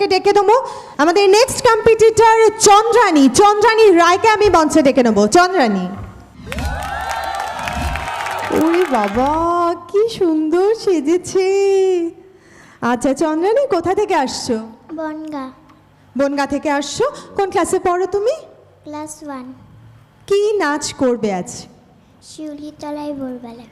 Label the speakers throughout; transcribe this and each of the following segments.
Speaker 1: কে ডেকে নেব আমাদের নেক্সট কম্পিটিটর চন্দ্রানী। চন্দ্রানী রায়কে আমি মঞ্চে ডেকে নেব। চন্দ্রানী। ওরে বাবা কি সুন্দর সেজেছে। আচ্ছা চন্দ্রানী কোথা থেকে আসছো?
Speaker 2: বনগা।
Speaker 1: বনগা থেকে আসছো। কোন ক্লাসে পড়ো তুমি?
Speaker 2: ক্লাস ওয়ান
Speaker 1: কি নাচ করবে আজ?
Speaker 2: শিউলিতলায় ভোরবেলা।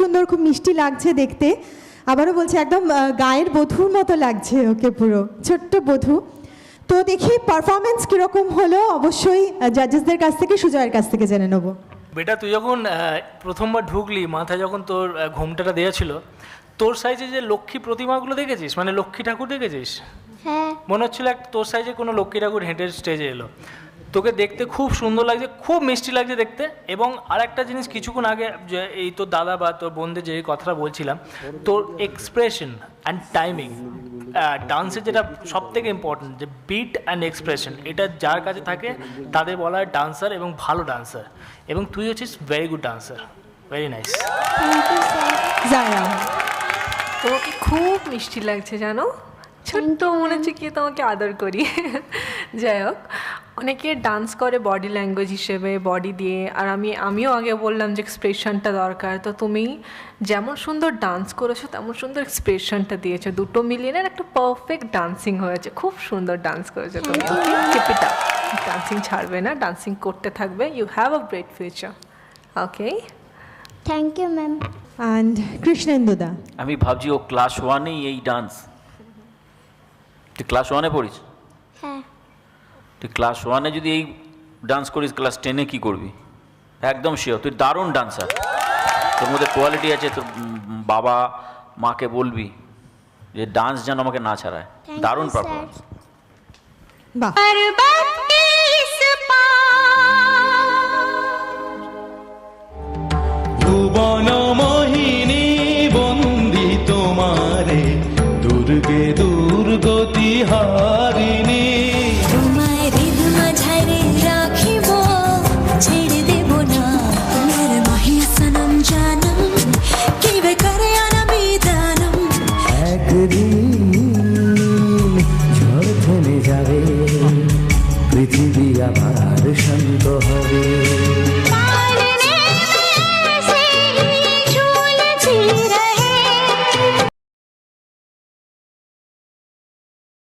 Speaker 1: সুন্দর খুব মিষ্টি লাগছে দেখতে। আবারও বলছি একদম গায়ের বধূর মতো লাগছে ওকে পুরো ছোট্ট বধূ। তো দেখি পারফরমেন্স কীরকম হলো অবশ্যই জাজেসদের কাছ থেকে সুজয়ের কাছ থেকে জেনে নেব।
Speaker 3: বেটা তুই যখন প্রথমবার ঢুকলি মাথায় যখন তোর ঘোমটাটা দেওয়া ছিল তোর সাইজে যে লক্ষ্মী প্রতিমাগুলো দেখেছিস? মানে লক্ষ্মী ঠাকুর দেখেছিস?
Speaker 2: হ্যাঁ।
Speaker 3: মনে হচ্ছিল একটা তোর সাইজে কোনো লক্ষ্মী ঠাকুর হেঁটে স্টেজে এলো। তোকে দেখতে খুব সুন্দর লাগছে, খুব মিষ্টি লাগছে দেখতে। এবং আরেকটা জিনিস কিছুক্ষণ আগে যে এই তোর দাদা বা তোর বোনদের যে কথাটা বলছিলাম, তোর এক্সপ্রেশন অ্যান্ড টাইমিং ডান্সের যেটা সব থেকে ইম্পর্টেন্ট যে বিট অ্যান্ড এক্সপ্রেশন এটা যার কাছে থাকে তাদের বলা হয় ডান্সার এবং ভালো ডান্সার এবং তুই হচ্ছিস very good dancer very nice
Speaker 4: তোমাকে খুব মিষ্টি লাগছে, জানো? ছোট্ট মনে হচ্ছে কি তোমাকে আদর করি। যাই হোক। অনেকে ডান্স করে বডি ল্যাঙ্গুয়েজ হিসেবে বডি দিয়ে। আর আমি আমিও আগে বললাম যে এক্সপ্রেশনটা দরকার। তো তুমি যেমন সুন্দর ডান্স করেছ তেমন সুন্দর এক্সপ্রেশনটা দিয়েছ। দুটো মিলিয়ে না একটা পারফেক্ট ডান্সিং হয়েছে। খুব সুন্দর ডান্স করেছ তুমি। ডান্সিং ছাড়বে না ডান্সিং করতে থাকবে। You have a great future okay
Speaker 2: thank you ma'am
Speaker 1: and কৃষ্ণেন্দুদা
Speaker 5: আমি ভাবছি ও ক্লাস ওয়ানেই এই ডান্স তুই ক্লাস ওয়ানে পড়িস?
Speaker 2: হ্যাঁ।
Speaker 5: তুই ক্লাস ওয়ানে যদি এই ডান্স করিস ক্লাস টেনে কি করবি? একদম শিওর তুই দারুণ ডান্সার তোর মধ্যে কোয়ালিটি আছে তোর বাবা মাকে বলবি যে ডান্স যেন আমাকে না ছাড়ায়। দারুণ পারফরমেন্স
Speaker 6: দুর্গে দুর্গতি হারিণী।